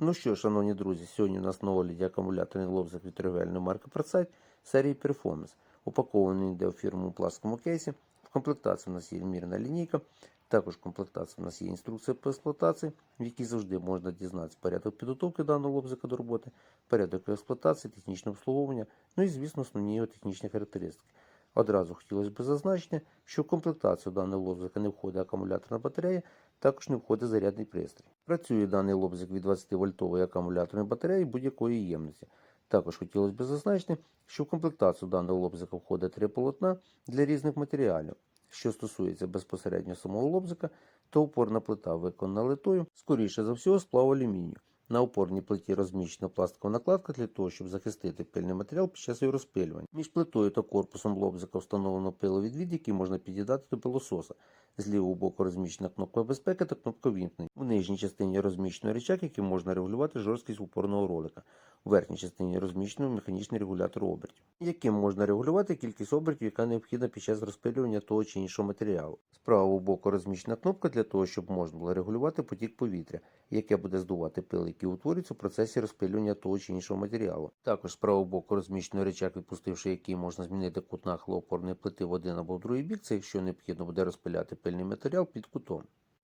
Ну що, шановні друзі, сьогодні у нас на огляді акумуляторний лобзик від торговельної марки Protesight серії Performance. Упакований йде у фірму пластиковому кейсі. В комплектації у нас є мірна лінійка. Також в комплектації у нас є інструкція по експлуатації, в якій завжди можна дізнатися порядок підготовки даного лобзика до роботи, порядок експлуатації, технічне обслуговування, ну і, звісно, основні його технічні характеристики. Одразу хотілося б зазначити, що в комплектацію даного лобзика не входить акумуляторна батарея, також не входить зарядний пристрій. Працює даний лобзик від 20 вольтової акумуляторної батареї будь-якої ємності. Також хотілося б зазначити, що в комплектацію даного лобзика входить три полотна для різних матеріалів. Що стосується безпосередньо самого лобзика, то опорна плита виконана литою, скоріше за всього, сплав алюмінію. На опорній плиті розміщена пластикова накладка для того, щоб захистити пильний матеріал під час його розпилювання. Між плитою та корпусом лобзика встановлено пиловідвід, який можна під'єднати до пилососа. З лівого боку розміщена кнопка безпеки та кнопка вімкнення. В нижній частині розміщено рычаг, яким можна регулювати жорсткість упорного ролика. У верхній частині розміщено механічний регулятор обертів, яким можна регулювати кількість обертів, яка необхідна під час розпилювання того чи іншого матеріалу. З правого боку розміщена кнопка для того, щоб можна було регулювати потік повітря, яке буде здувати пил, який утворюється в процесі розпилювання того чи іншого матеріалу. Також з правого боку розміщено рычаг, відпустивши який можна змінити кут нахилу опорної плити в один або в другий бік, це якщо необхідно буде розпиляти пильний матеріал під кутом.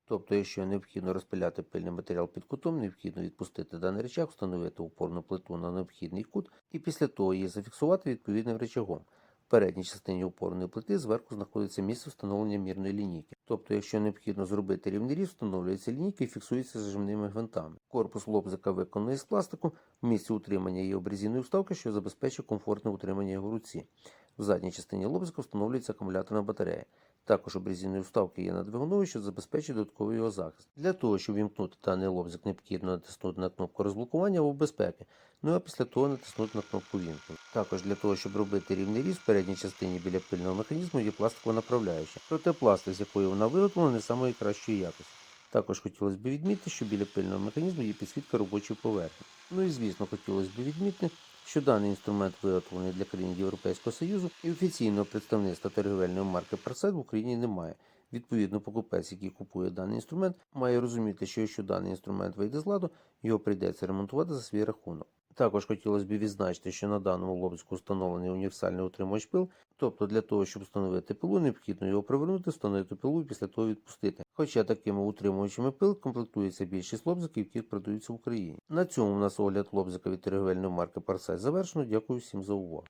Тобто, якщо необхідно розпиляти пильний матеріал під кутом, необхідно відпустити даний рычаг, встановити опорну плиту на необхідний кут і після того її зафіксувати відповідним рычагом. Передній частині опорної плити зверху знаходиться місце встановлення мірної лінійки. Тобто, якщо необхідно зробити рівний різ, встановлюється лінійка і фіксується зажимними гвинтами. Корпус лобзика виконаний з пластику, в місці утримання є обрізійної вставки, що забезпечує комфортне утримання його руці. В задній частині лобзика встановлюється акумуляторна батарея. Також обрізінної вставки є над двигуною, що забезпечує додатковий його захист. Для того, щоб вімкнути даний лобзик, необхідно натиснути на кнопку розблокування або безпеки, ну а після того натиснути на кнопку вімкнення. Також для того, щоб робити рівний різ, в передній частині біля пильного механізму є пластикова направляюча. Проте пластик, з якої вона виготовлена, не самої кращої якості. Також хотілося б відмітити, що біля пильного механізму є підсвітка робочої поверхні. Ну і звісно, хотілося б відмітити, що даний інструмент виготовлений для країн Європейського Союзу і офіційного представництва торговельної марки Парсет в Україні немає. Відповідно, покупець, який купує даний інструмент, має розуміти, що якщо даний інструмент вийде з ладу, його прийдеться ремонтувати за свій рахунок. Також хотілося б відзначити, що на даному лобзику встановлений універсальний утримувач пил, тобто для того, щоб встановити пилу, необхідно його привернути, встановити пилу і після того відпустити. Хоча такими утримувачами пил комплектується більшість лобзиків, які продаються в Україні. На цьому у нас огляд лобзика від торговельної марки Парсай завершено. Дякую всім за увагу.